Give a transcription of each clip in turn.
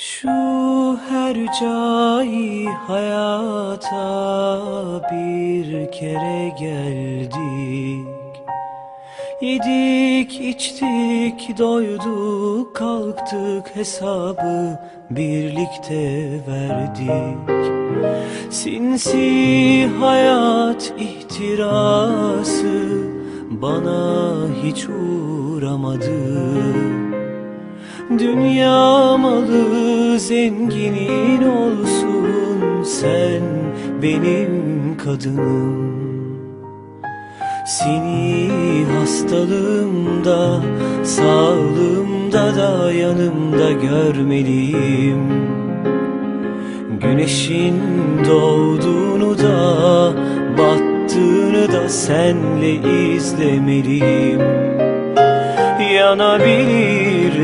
Şu her cai hayata bir kere geldik. Yedik içtik doyduk kalktık hesabı birlikte verdik. Sinsi hayat ihtirası bana hiç uğramadı Dünya malı zenginin olsun sen benim kadınım. Seni hastalığımda sağlığımda da yanımda görmeliyim. Güneşin doğduğunu da battığını da senle izlemeliyim. Yanabilir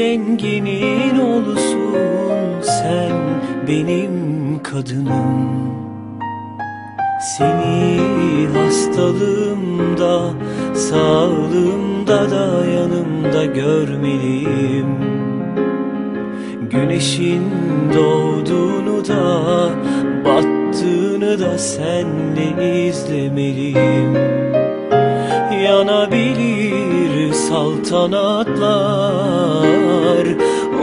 zenginin olsun sen benim kadınım. Seni hastalığımda sağlığımda da yanımda görmeliyim. Güneşin doğduğunu da battığını da senle izlemeliyim. Yanabilir saltanatlar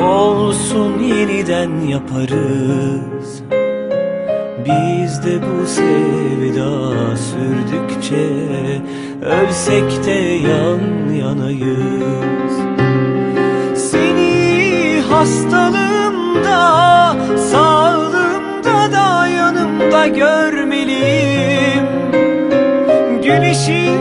Olsun yeniden yaparız. Biz de bu sevda sürdükçe Ölsek de yan yanayız. Seni hastalığımda Sağlığımda da yanımda görmeliyim. Güneşin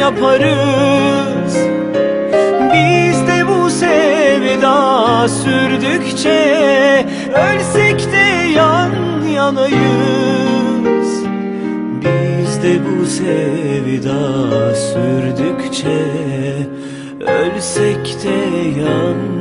yaparız. Biz de bu sevda sürdükçe Ölsek de yan yanayız. Biz de bu sevda sürdükçe Ölsek de yan